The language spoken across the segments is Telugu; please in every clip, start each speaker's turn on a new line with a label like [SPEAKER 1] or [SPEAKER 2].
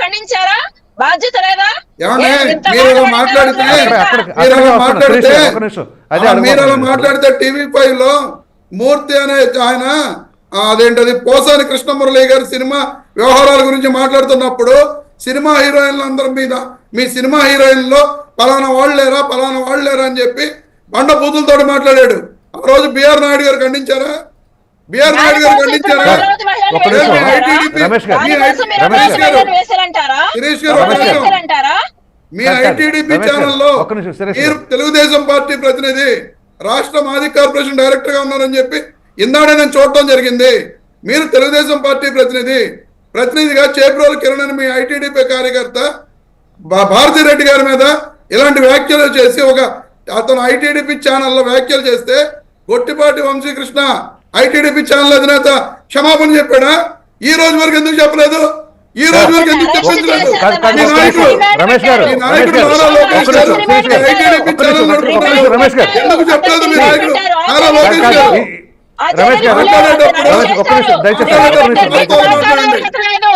[SPEAKER 1] ఖండించారా? బాధ్యత లేదా?
[SPEAKER 2] మీరు మాట్లాడితే మీరు అలా టీవీ ఫైవ్లో మూర్తి అనే ఆయన ఆ, అదేంటది పోసాని కృష్ణమురళి గారి సినిమా వ్యవహారాల గురించి మాట్లాడుతున్నప్పుడు సినిమా హీరోయిన్ల అందరి మీద మీ సినిమా హీరోయిన్లో పలానా వాళ్ళు లేరా పలానా వాళ్ళు లేరా అని చెప్పి బండ బూతులతో మాట్లాడాడు. ఆ రోజు బిఆర్ నాయుడు గారు ఖండించారా? బిఆర్ నాయుడు గారు ఖండించారా
[SPEAKER 3] రమేష్
[SPEAKER 1] మీరు
[SPEAKER 3] రమేష్
[SPEAKER 2] గారు. సురేష్ గారు? మీ. ఐటీడీపీ ఛానల్లో. తెలుగుదేశం పార్టీ ప్రతినిధి రాష్ట్ర మాజీ కార్పొరేషన్ డైరెక్టర్గా ఉన్నారని చెప్పి ఇందాడే నేను చూడటం జరిగింది మీరు తెలుగుదేశం పార్టీ ప్రతినిధి ప్రతినిధిగా చేబ్రోలు కిరణ్ అని మీ ఐటీడీపీ కార్యకర్త భారతీ రెడ్డి గారి మీద ఇలాంటి వ్యాఖ్యలు చేసి ఒక అతను ఐటీడీపీ ఛానల్లో వ్యాఖ్యలు చేస్తే గొట్టిపాటి వంశీకృష్ణ ఐటీడీపీ ఛానల్ అధినేత క్షమాపణ చెప్పాడా ఈ రోజు వరకు ఎందుకు చెప్పలేదు ఈ రోజు వరకు ఎందుకు చెప్పించలేదు.
[SPEAKER 3] రమేష్ గారు రమేష్ గారు.
[SPEAKER 2] ఎందుకు చెప్పలేదు మీ నాయకుడు నారా లోకేష్ గారు
[SPEAKER 3] రమేష్ గారు. ఒక్క నిమిషం, దయచేసి.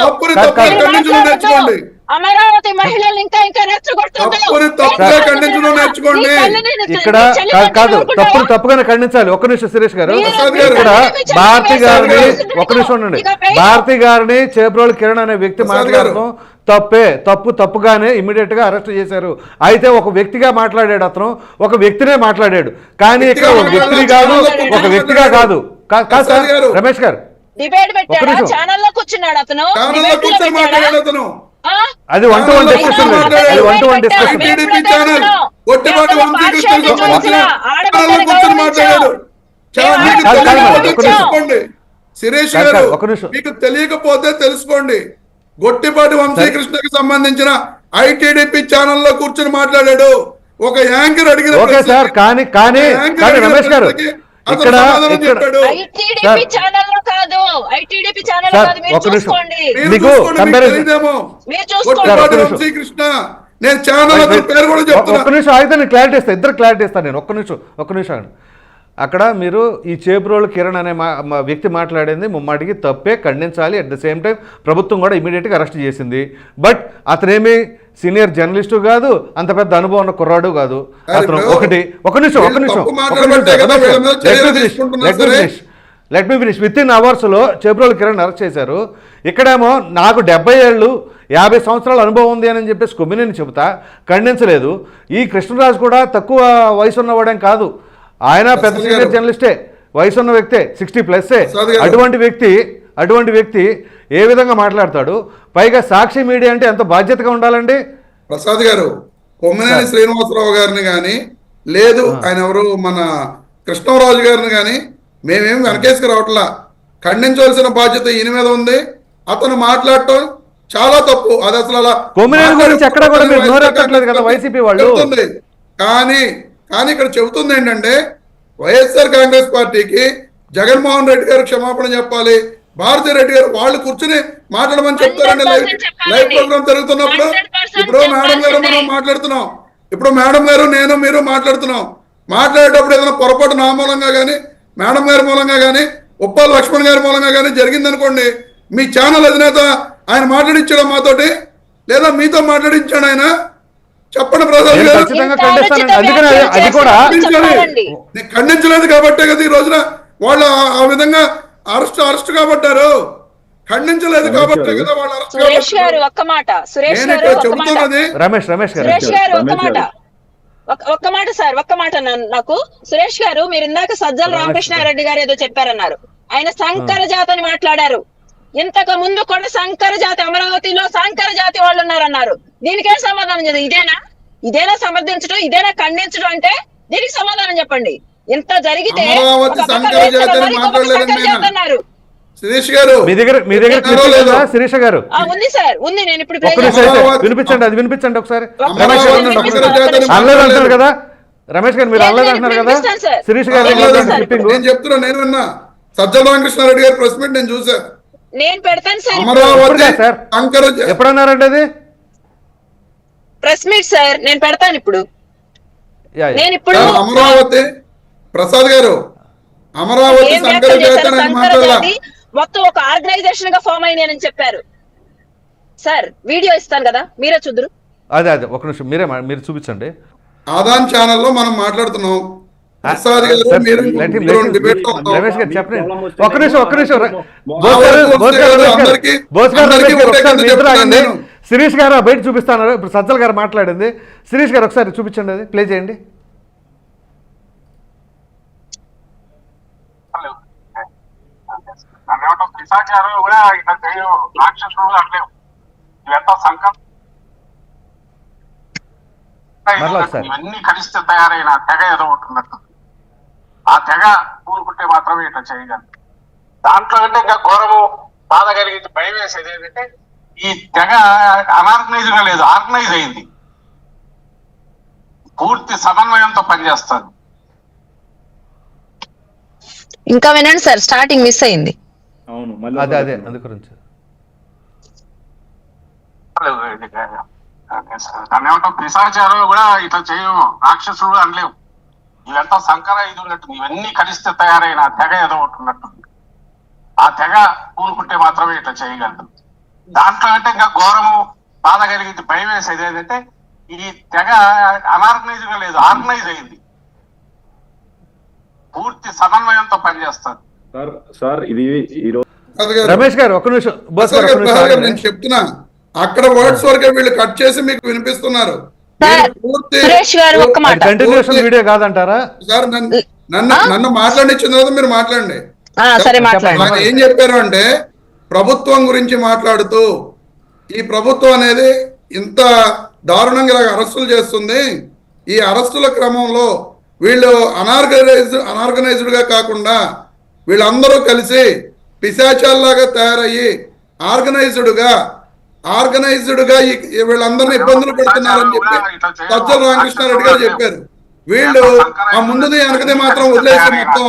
[SPEAKER 2] తప్పుని
[SPEAKER 3] కాదు.
[SPEAKER 2] ఖండించడం నేర్చుకోండి
[SPEAKER 1] అమరావతి మహిళలు ఇంకా ఇంకా
[SPEAKER 2] నేర్చుకోండి.
[SPEAKER 3] ఇక్కడ కాదు? తప్పును తప్పుగానే ఖండించాలి ఒక్క నిమిషం సురేష్ గారు. ఇక్కడ భారతి గారిని. ఒక్క నిమిషం ఉండండి భారతి గారిని చేబ్రోలు కిరణ్ అనే వ్యక్తి మాట్లాడటం తప్పే తప్పు తప్పుగానే ఇమ్మీడియట్గా అరెస్ట్ చేశారు అయితే ఒక వ్యక్తిగా మాట్లాడాడు అతను ఒక వ్యక్తినే మాట్లాడాడు కానీ ఇక్కడ ఒక వ్యక్తిని కాదు ఒక వ్యక్తిగా కాదు కాదు సార్. రమేష్ గారు
[SPEAKER 1] డిబేట్ పెట్టాడా. ఛానల్లో కూర్చున్నాడు అతను
[SPEAKER 3] అది వన్ టు వన్ డిస్కషన్. అది one to one discussion
[SPEAKER 2] TDP channel
[SPEAKER 1] partiality చూపించిన ఆడపిల్లని
[SPEAKER 2] ఛానల్లో కూర్చొని మాట్లాడాడు. తెలుసుకోండి శిరీష్
[SPEAKER 3] కాదు,
[SPEAKER 2] గారు. మీకు తెలియకపోతే తెలుసుకోండి. గొట్టిపాటి వంశీకృష్ణకి సంబంధించిన ఐటీడీపీ ఛానల్లో కూర్చొని మాట్లాడాడు. ఒక యాంకర్ అడిగిన
[SPEAKER 3] ఓకే సార్ కానీ కానీ రమేష్ గారు ఇక్కడ.
[SPEAKER 2] వంశీకృష్ణ నేను ఛానల్ పేరు కూడా
[SPEAKER 3] ఒక్క నిమిషం అయితే నేను క్లారిటీ ఇస్తాను ఇద్దరు క్లారిటీ ఇస్తాను నేను. ఒక్క నిమిషం ఒక్క నిమిషం. అక్కడ మీరు ఈ చేబ్రోలు కిరణ్ అనే మా మా వ్యక్తి మాట్లాడింది. ముమ్మాటికి తప్పే ఖండించాలి. అట్ ద సేమ్ టైం ప్రభుత్వం కూడా ఇమీడియట్గా అరెస్ట్ చేసింది. బట్ అతనేమి సీనియర్ జర్నలిస్టు కాదు అంత పెద్ద అనుభవం ఉన్న కుర్రాడు కాదు. అతను ఒకటి ఒక నిమిషం ఒక నిమిషం. Let me finish with in అవర్స్లో చేబ్రోలు కిరణ్ అరెస్ట్ చేశారు. ఇక్కడేమో నాకు డెబ్బై ఏళ్ళు యాభై సంవత్సరాల అనుభవం ఉంది అని చెప్పేసి కొమ్మినేని చెబుతా ఖండించలేదు. ఈ కృష్ణరాజు కూడా తక్కువ వయసు ఉన్నవాడేం కాదు. ఆయన పెద్ద సీనియర్. జర్నలిస్టే వయసు ఉన్న వ్యక్తే సిక్స్టీ ప్లస్సే
[SPEAKER 2] గారు.
[SPEAKER 3] అటువంటి వ్యక్తి అటువంటి వ్యక్తి ఏ విధంగా మాట్లాడతాడు? పైగా సాక్షి మీడియా అంటే ఎంత బాధ్యతగా ఉండాలండి?
[SPEAKER 2] ప్రసాద్ గారు కొమ్మినేని శ్రీనివాసరావు గారిని కానీ లేదు ఆయన ఎవరు? మన కృష్ణరాజు గారిని కానీ మేమేం వెనకేసుకు రావట్లా. ఖండించవలసిన బాధ్యత ఈయన మీద ఉంది. అతను మాట్లాడటం చాలా తప్పు. అది అసలు అలా
[SPEAKER 3] కొమ్మినేని గురించి ఎక్కడా కూడా మీరు నోరెత్తట్లేదు కదా వైసీపీ వాళ్ళు.
[SPEAKER 2] చెబుతుంది. కానీ కానీ ఇక్కడ చెబుతుంది ఏంటంటే వైఎస్ఆర్ కాంగ్రెస్ పార్టీకి జగన్మోహన్ రెడ్డి గారు క్షమాపణ చెప్పాలి. భారతీ రెడ్డి గారు వాళ్ళు కూర్చుని మాట్లాడమని చెప్తారండి లైవ్
[SPEAKER 1] 100% చెప్పాలండి.
[SPEAKER 2] లైవ్ ప్రోగ్రామ్ జరుగుతున్నప్పుడు
[SPEAKER 1] 100%
[SPEAKER 2] ఇప్పుడు మేడం గారు మనం. మాట్లాడుతున్నాం. ఇప్పుడు మేడం గారు నేను మీరు మాట్లాడుతున్నాం. మాట్లాడేటప్పుడు ఏదైనా పొరపాటు నా మూలంగా కానీ మేడం గారి మూలంగా కానీ ఉప్పాల లక్ష్మణ్ గారి మూలంగా కానీ జరిగిందనుకోండి మీ ఛానల్ అధినేత ఆయన మాట్లాడించడం మాతోటి? లేదా మీతో మాట్లాడించాడు ఆయన? చెప్పండి ప్రసాద్ గారు. ఖండించలేదు కాబట్టే కదా ఈ రోజున వాళ్ళు ఆ విధంగా అరెస్ట్ అరెస్ట్ కాబట్టారు. ఖండించలేదు కాబట్టే కదా వాళ్ళు అరెస్ట్
[SPEAKER 1] సురేష్ గారు ఒక్క మాట. సురేష్ గారు ఒక్క మాట.
[SPEAKER 3] రమేష్ రమేష్ గారు.
[SPEAKER 1] సురేష్ గారు ఒక్క మాట. ఒక్క- మాట సార్ ఒక్క మాట నాకు. సురేష్ గారు మీరు ఇందాక సజ్జల రామకృష్ణారెడ్డి గారు ఏదో చెప్పారన్నారు. ఆయన సంకర జాతిని మాట్లాడారు. ఇంతకు ముందు కూడా సంకర జాతి అమరావతిలో సంకర జాతి వాళ్ళు ఉన్నారన్నారు. దీనికేం సమాధానం ఇదేనా? ఇదేనా సమర్థించడం? ఇదేనా ఖండించడం అంటే దీనికి సమాధానం చెప్పండి. ఇంత జరిగితే
[SPEAKER 2] శిరీష్ గారు
[SPEAKER 3] మీ దగ్గర మీ దగ్గర శిరీష గారు?
[SPEAKER 1] ఉంది సార్ ఉంది నేను ఇప్పుడు
[SPEAKER 3] వినిపించండి అది వినిపించండి ఒకసారి. రమేష్ అనలేదు అంటారు. కదా? రమేష్ గారు మీరు
[SPEAKER 1] లేదు,
[SPEAKER 3] అనలేదు
[SPEAKER 1] లేదు,
[SPEAKER 3] అంటున్నారు కదా. శిరీష్ గారు
[SPEAKER 2] నేను చెప్తున్నా నేను విన్నా సజ్జల రామకృష్ణారెడ్డి గారి ప్రెస్ మీట్ నేను చూసా
[SPEAKER 1] నేను పెడతాను సార్.
[SPEAKER 2] అమరావతి
[SPEAKER 3] సార్?
[SPEAKER 2] సంకర జా-
[SPEAKER 3] ఎప్పుడు అన్నారండి అది?
[SPEAKER 1] ప్రెస్ మీట్ సార్ నేను పెడతాను ఇప్పుడు. నేను ఇప్పుడు
[SPEAKER 2] అమరావతి ప్రసాద్ గారు అమరావతి
[SPEAKER 1] మొత్తం ఒక ఆర్గనైజేషన్గా ఫామ్ అయినాయని చెప్పారు. సార్ వీడియో ఇస్తాను కదా మీరే చూద్దరు.
[SPEAKER 3] అదే అదే ఒక నిమిషం మీరే మీరు చూపించండి.
[SPEAKER 2] ఆదాన్ ఛానల్లో మనం మాట్లాడుతున్నాం.
[SPEAKER 3] ఒక్క నిమిషం ఒక్క నిమిషం. శిరీష్ గారు ఆ బయట చూపిస్తాను. ఇప్పుడు సజ్జల్ గారు మాట్లాడింది. శిరీష్ గారు ఒకసారి చూపించండి అది. ప్లే చేయండి.
[SPEAKER 4] పిశాచాలు కూడా చేయవు రాక్షసులు అనలేవు. ఇవంతా సంకల్పం. ఇవన్నీ కలిస్తే తయారైన తెగ ఏదో ఉంటున్నట్టు ఆ తెగ కూరుకుంటే మాత్రమే ఇట్లా చేయగలరు దాంట్లో అంటే ఇంకా ఘోరము బాధ కలిగింది భయం వేసేది ఏంటంటే ఈ తెగ అనార్గనైజ్గా లేదు ఆర్గనైజ్ అయింది. పూర్తి సమన్వయంతో పనిచేస్తుంది
[SPEAKER 1] ఇంకా వినండి సార్ స్టార్టింగ్ మిస్ అయింది.
[SPEAKER 5] అవును మళ్ళీ
[SPEAKER 3] అదే అదే అందు గురించి.
[SPEAKER 4] దాన్ని ఏమంటాం పిశాచాలు కూడా ఇట్లా చేయవు. రాక్షసులు అనలేవు. ఇవంతా సంకర ఇది ఉన్నట్టు ఇవన్నీ కలిస్తే తయారైన తెగ ఏదో ఒకటి ఉన్నట్టు ఆ తెగ కూరుకుంటే మాత్రమే ఇట్లా చేయగలరు. దాంట్లో అంటే ఇంకా ఘోరము బాధ కలిగింది భయం వేసేది ఏంటంటే ఈ తెగ అనార్గనైజ్గా లేదు ఆర్గనైజ్ అయింది. పూర్తి సమన్వయంతో పనిచేస్తుంది
[SPEAKER 5] సార్ సార్ ఇది
[SPEAKER 3] రమేష్ గారు ఒక్క నిమిషం.
[SPEAKER 2] నేను చెప్తున్నా. అక్కడ వర్డ్స్ వరకే వీళ్ళు కట్ చేసి మీకు వినిపిస్తున్నారు.
[SPEAKER 3] కంటిన్యూషన్ వీడియో కాదంటారా?
[SPEAKER 2] సార్ నన్ను నన్ను మాట్లాడించిన తర్వాత మీరు మాట్లాడండి.
[SPEAKER 1] ఆ, సరే మాట్లాడండి.
[SPEAKER 2] ఆయన ఏం చెప్పారు అంటే ప్రభుత్వం గురించి మాట్లాడుతూ ఈ ప్రభుత్వం అనేది ఇంత దారుణంగా ఇలాగ అరెస్టులు చేస్తుంది. ఈ అరెస్టుల క్రమంలో వీళ్ళు అనార్గనైజ్డ్ అనార్గనైజ్డ్గా కాకుండా వీళ్ళందరూ కలిసి పిశాచాల్లాగా తయారయ్యి ఆర్గనైజ్డ్గా ఆర్గనైజ్డ్గా ఈ- ఈ వీళ్ళందరినీ ఇబ్బందులు పెడుతున్నారని చెప్పి సజ్జల రామకృష్ణారెడ్డి గారు చెప్పారు. వీళ్ళు ఆ ముందుది వెనకది మాత్రం వదిలేసి మొత్తం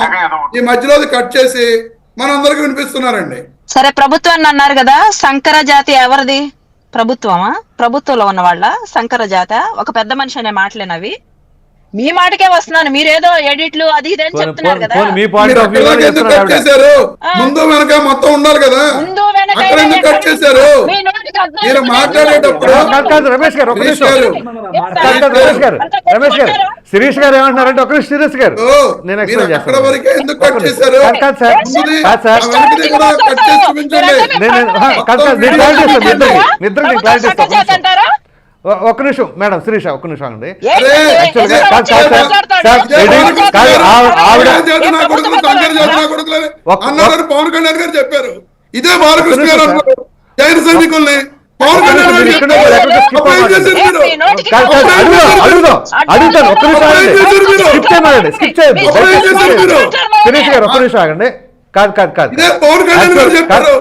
[SPEAKER 2] ఈ మధ్యలోది కట్ చేసి మనందరికి వినిపిస్తున్నారండి.
[SPEAKER 1] సరే ప్రభుత్వాన్ని అన్నారు కదా సంకర జాతి ఎవరిది? ప్రభుత్వమా? ప్రభుత్వంలో ఉన్న వాళ్ళ సంకర జాత? ఒక పెద్ద మనిషి అనే మాటలేనవి. మీ మాటకే వస్తున్నాను. మీరేదో ఎడిట్లు అది ఇది అని చెప్తున్నారు కదా.
[SPEAKER 3] మీ పాయింట్ ఆఫ్ వ్యూ
[SPEAKER 2] ఎందుకు కట్ చేశారు? ముందు వెనక మొత్తం ఉండాలి కదా.
[SPEAKER 1] ముందు వెనక
[SPEAKER 2] అక్కడ ఎందుకు కట్ చేశారు?
[SPEAKER 1] మీ నోటికి అర్థం
[SPEAKER 2] మీరు. మాట్లాడేటప్పుడు
[SPEAKER 3] రమేష్ గారు నిమిషం.
[SPEAKER 2] గారు,
[SPEAKER 3] రమేష్ గారు. రమేష్ గారు శిరీష్ గారు ఏమంటున్నారంటే ఒక నిమిషం శిరీష్ గారు. నేను ఎక్స్ప్లెయిన్
[SPEAKER 2] అక్కడ
[SPEAKER 3] చేస్తాను.
[SPEAKER 2] వరకే ఎందుకు కట్ చేశారు?
[SPEAKER 3] కాదు సార్. కాదు సార్.
[SPEAKER 2] కట్ చేసి చూపించండి.
[SPEAKER 3] నేను కాదు క్లారిటీ ఇస్తాను క్లారిటీ
[SPEAKER 1] సంకర జాతి
[SPEAKER 3] ఇస్తాను
[SPEAKER 1] అంటారా
[SPEAKER 3] ఒ- ఒక్క నిమిషం మేడం శిరీష ఒక్క నిమిషం అండి
[SPEAKER 2] పవన్ కళ్యాణ్ గారు, చెప్పారు ఇదే బాలకృష్ణ గారు
[SPEAKER 3] ఒక్క నిమిషం
[SPEAKER 2] సైనికుల్ని గారు
[SPEAKER 3] అడుగుతాను ఒక్క నిమిషం ఆగండి
[SPEAKER 2] చేశారు మీరు?
[SPEAKER 3] స్కిప్ చేయమండి స్కిప్ చేయండి
[SPEAKER 2] అప్పుడు ఏం చేశారు మీరు?
[SPEAKER 3] శిరీష్ గారు ఒక్క నిమిషం ఆగండి కాదు కాదు కాదు
[SPEAKER 2] ఇదే పవన్ కళ్యాణ్ గారు చెప్పారు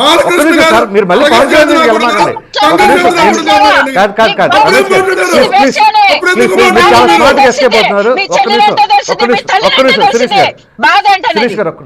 [SPEAKER 2] బాలకృష్ణ గారు
[SPEAKER 3] మీరు మళ్ళీ పవన్ కళ్యాణ్ వెళ్ళమాకండి. ఒక్క నిమిషం. కాదు కాదు కాదు గారు
[SPEAKER 2] ఏం
[SPEAKER 3] ప్లీజ్ ప్లీజ్
[SPEAKER 2] అప్పుడు
[SPEAKER 3] ప్లీజ్
[SPEAKER 2] ఎందుకు
[SPEAKER 3] ప్లీజ్ మీరు చాలా
[SPEAKER 2] మాట్లాడుతున్నారు?
[SPEAKER 3] స్మార్ట్గా ఎస్కేప్ అవుతున్నారు ఒక్క నిమిషం ఒక్క నిమిషం ఒక్క నిమిషం శిరీష్ గారు
[SPEAKER 1] బాధ ఏంటనేది?
[SPEAKER 3] శిరీష్ గారు ఒక్క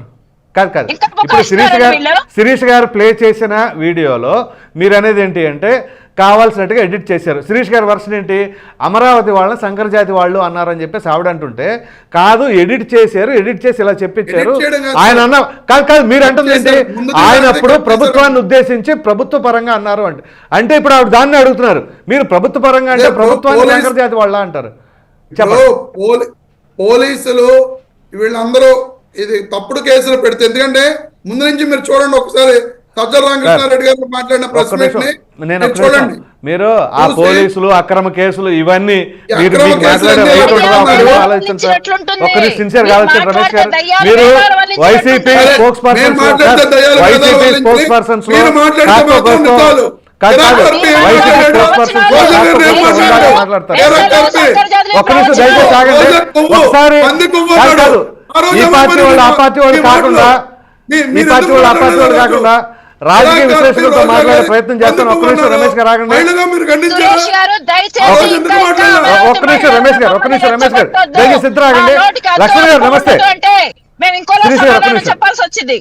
[SPEAKER 3] కాదు కాదు ఇప్పుడు శిరీష్ గారు? శిరీష్ గారు ప్లే చేసిన వీడియోలో మీరు అనేది ఏంటి అంటే కావాల్సినట్టుగా ఎడిట్ చేశారు. శిరీష్ గారి వర్షన్ ఏంటి? అమరావతి వాళ్ళని శంకరజాతి వాళ్ళు అన్నారని చెప్పేసి ఆవిడ అంటుంటే కాదు ఎడిట్ చేశారు ఎడిట్ చేసి ఇలా చెప్పించారు. ఆయన అన్న కాదు కాదు మీరు అంటుంది ఏంటి? ఆయన అప్పుడు. ప్రభుత్వాన్ని ఉద్దేశించి ప్రభుత్వ పరంగా అన్నారు అంటే. అంటే ఇప్పుడు ఆవిడ దాన్ని అడుగుతున్నారు. మీరు ప్రభుత్వ పరంగా అంటే ప్రభుత్వాన్ని
[SPEAKER 2] పోలీస్-
[SPEAKER 3] శంకరజాతి వాళ్ళ అంటారు?
[SPEAKER 2] పోలీసులు వీళ్ళందరూ ఇది తప్పుడు కేసులు పెడితే ఎందుకంటే ముందు నుంచి మీరు చూడండి ఒకసారి రామకృష్ణారెడ్డి గారు మాట్లాడిన చూడండి.
[SPEAKER 3] మీరు ఆ పోలీసులు అక్రమ కేసులు ఇవన్నీ మీరు
[SPEAKER 2] అక్రమ
[SPEAKER 3] మీకు
[SPEAKER 2] కేసులు
[SPEAKER 3] మాట్లాడే
[SPEAKER 2] ఎందుకు
[SPEAKER 3] రైట్ ఉండదు
[SPEAKER 2] అన్నారు?
[SPEAKER 3] అప్పుడు
[SPEAKER 2] మీరు
[SPEAKER 3] ఆలోచించండి సార్.
[SPEAKER 1] ఎట్లుంటుంది?
[SPEAKER 3] ఒక్క నిమిషం సిన్సియర్ ఆలోచన రమేష్ గారు మీరు వైసీపీ. స్పోక్స్ పర్సన్స్
[SPEAKER 2] వేదాలు
[SPEAKER 3] వైసీపీ స్పోక్స్ పర్సన్స్. ఒక్క నిమిషం దయచేసి ఆగండి ఒకసారి ఈ పార్టీ వాళ్ళు ఆ పార్టీ వాళ్ళు? కాకుండా
[SPEAKER 2] మీ-
[SPEAKER 3] ఈ
[SPEAKER 2] మీరు
[SPEAKER 3] పార్టీ వాళ్ళు ఆ పార్టీ వాళ్ళు? కాకుండా రాజకీయ విశ్లేషకులతో
[SPEAKER 2] కలిపి
[SPEAKER 3] మాట్లాడే ప్రయత్నం చేస్తాను. ఒక్క నిమిషం రమేష్ గారు ఆగండి. ఒక్క నిమిషం రమేష్ గారు, ఒక్క నిమిషం రమేష్ గారు. దయచేసి ఇద్దరు ఆగండి.
[SPEAKER 1] అర్థం
[SPEAKER 3] లక్ష్మణ్ గారు, నమస్తే.
[SPEAKER 1] చెప్పాల్సి వచ్చింది.